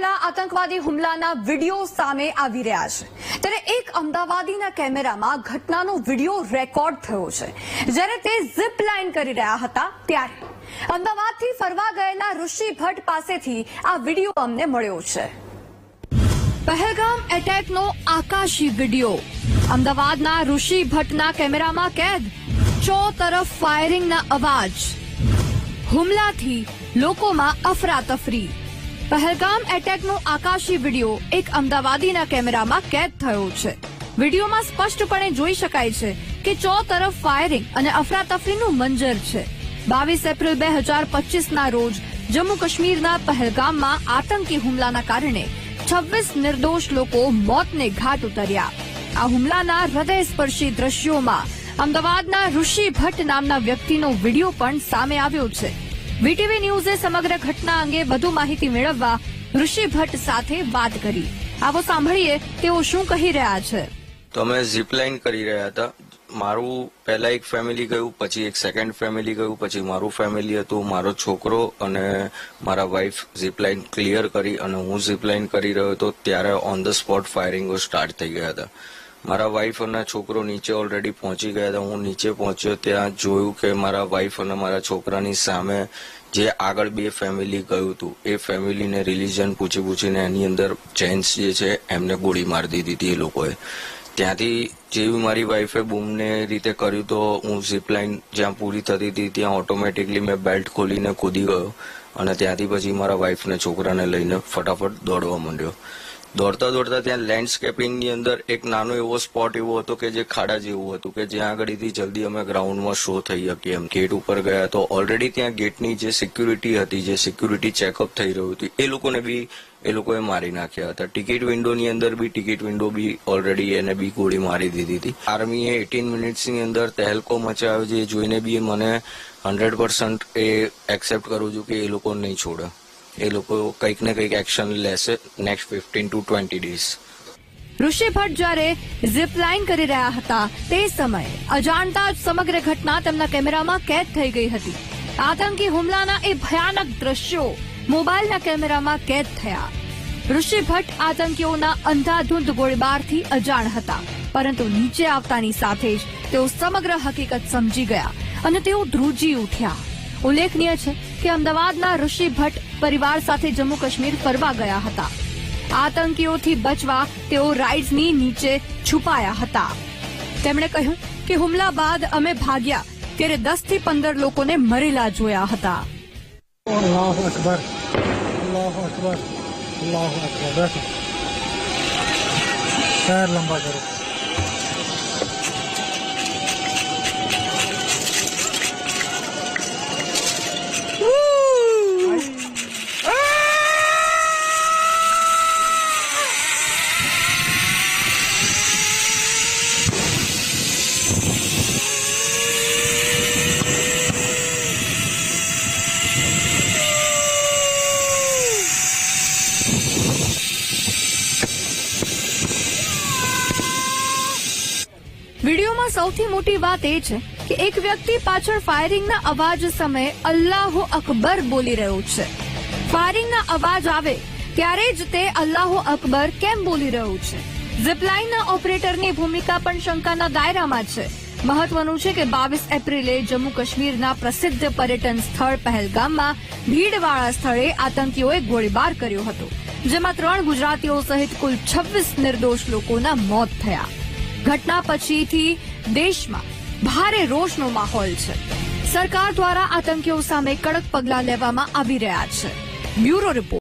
ગયેલા આતંકવાદી હુમલાના વીડિયો સામે આવી રહ્યા છે. ત્યારે એક અમદાવાદીના કેમેરામાં ઘટનાનો વીડિયો રેકોર્ડ થયો છે. જ્યારે તે ઝીપ લાઇન કરી રહ્યા હતા ત્યારે. અમદાવાદથી ફરવા ગયેલા ઋષિ ભટ્ટ પાસેથી આ વીડિયો અમને મળ્યો છે. પહેલગામ એટેકનો આકાશી વીડિયો. અમદાવાદના ઋષિ ભટ્ટના કેમેરામાં કેદ. ચો તરફ ફાયરિંગના અવાજ. હુમલાથી લોકોમાં અફરાતફરી. પહેલગામ એટેકનો આકાશી વીડિયો એક અમદાવાદીના કેમેરામાં કેદ થયો છે. વિડીયોમાં સ્પષ્ટપણે જોઈ શકાય છે કે ચો તરફ ફાયરિંગ અને અફરાતફરીનું મંજર છે. બાવીસ એપ્રિલ બે હજાર પચીસના રોજ જમ્મુ કાશ્મીરના પહેલગામમાં આતંકી હુમલાના કારણે છવ્વીસ નિર્દોષ લોકો મોતને ઘાટ ઉતર્યા. આ હુમલાના હૃદયસ્પર્શી દ્રશ્યોમાં અમદાવાદના ઋષિ ભટ્ટ નામના વ્યક્તિનો વીડિયો પણ સામે આવ્યો છે. વીટીવી ન્યૂઝે સમગ્ર ઘટના અંગે વધુ માહિતી મેળવવા ઋષિ ભટ્ટ સાથે વાત કરી. આવો સાંભળીએ તેઓ શું કહી રહ્યા છે. તો અમે ઝીપલાઇન કરી રહ્યા હતા. મારું પહેલા એક ફેમિલી ગયું, પછી એક સેકન્ડ ફેમિલી ગયું, પછી મારું ફેમિલી હતું, મારો છોકરો અને મારા વાઈફ ઝીપલાઇન ક્લિયર કરી અને હું ઝીપલાઇન કરી રહ્યો હતો. ત્યારે ઓન ધ સ્પોટ ફાયરિંગો સ્ટાર્ટ થઈ ગયા હતા. મારા વાઈફ અને છોકરો નીચે ઓલરેડી પહોંચી ગયા હતા. હું નીચે પહોંચ્યો ત્યાં જોયું કે મારા વાઈફ અને મારા છોકરાની સામે જે આગળ બે ફેમિલી ગયું હતું, એ ફેમિલીને રિલિજન પૂછી પૂછીને એની અંદર જેન્ટ્સ જે છે, એમને ગોળી મારી દીધી હતી એ લોકોએ. ત્યાંથી જેવી મારી વાઈફે બૂમને રીતે કર્યું તો હું ઝીપલાઇન જ્યાં પૂરી થતી હતી, ત્યાં ઓટોમેટિકલી મેં બેલ્ટ ખોલીને કૂદી ગયો અને ત્યાંથી પછી મારા વાઈફને છોકરાને લઈને ફટાફટ દોડવા માંડ્યો. દોડતા દોડતા ત્યાં લેન્ડસ્કેપિંગની અંદર એક નાનો એવો સ્પોટ એવો હતો કે જે ખાડા જેવું હતું, કે જ્યાં આગળથી જલ્દી અમે ગ્રાઉન્ડમાં શો થઈ શકીએ એમ. ગેટ ઉપર ગયા તો ઓલરેડી ત્યાં ગેટની જે સિક્યુરિટી હતી, જે સિક્યુરિટી ચેકઅપ થઈ રહ્યું હતું, એ લોકોને બી, એ લોકોએ મારી નાખ્યા હતા. ટિકિટ વિન્ડોની અંદર બી ટિકિટ વિન્ડો બી ઓલરેડી એને બી ગોળી મારી દીધી હતી. આર્મીએ એટીન મિનિટ્સની અંદર તહેલકો મચાવ્યો એ જોઈને બી મને હંડ્રેડ પર્સન્ટ એ એક્સેપ્ટ કરું છું કે એ લોકો નહીં છોડે. એ લોકો કંઈક ને કંઈક એક્શન લેશે next fifteen to twenty days Rishi Bhatt જ્યારે ઝીપ લાઇન કરી રહ્યા હતા, તે સમયે અજાણતા જ સમગ્ર ઘટના તેમના કેમેરામાં કેદ થઈ ગઈ હતી. આતંકી હુમલાના એ ભયાનક દ્રશ્યો મોબાઈલના કેમેરામાં કેદ થયા. ઋષિ ભટ્ટ આતંકીઓના અંધાધૂંધ ગોળીબારથી અજાણ હતા, પરંતુ નીચે આવતાની સાથે જ તેઓ સમગ્ર હકીકત સમજી ગયા અને તેઓ ધ્રુજી ઉઠ્યા. ઉલ્લેખનીય છે કે અમદાવાદના ઋષિ ભટ્ટ પરિવાર સાથે જમ્મુ કાશ્મીર ફરવા ગયા હતા. આતંકીઓથી બચવા તેઓ રાઇડ્સની નીચે છુપાયા હતા. તેમણે કહ્યું કે હુમલા બાદ અમે ભાગ્યા ત્યારે દસથી પંદર લોકોને મરેલા જોયા હતા. લંબા કરો. વિડીયોમાં સૌથી મોટી વાત એ છે કે એક વ્યક્તિ પાછળ ફાયરિંગના અવાજ સમયે અલ્લાહુ અકબર બોલી રહ્યો છે. ફાયરિંગના અવાજ આવે ત્યારે જ તે અલ્લાહુ અકબર કેમ બોલી રહ્યું છે? ઝિપલાઇનના ઓપરેટરની ભૂમિકા પણ શંકાના દાયરામાં છે. મહત્વનું છે કે બાવીસ એપ્રિલે જમ્મુ કાશ્મીરના પ્રસિદ્ધ પર્યટન સ્થળ પહેલગામમાં ભીડવાળા સ્થળે આતંકીઓએ ગોળીબાર કર્યો હતો, જેમાં ત્રણ ગુજરાતીઓ સહિત કુલ છવ્વીસ નિર્દોષ લોકોના મોત થયા. ઘટના પછીથી દેશમાં ભારે રોષનો માહોલ છે. સરકાર દ્વારા આતંકીઓ સામે કડક પગલાં લેવામાં આવી રહ્યા છે. Bureau report.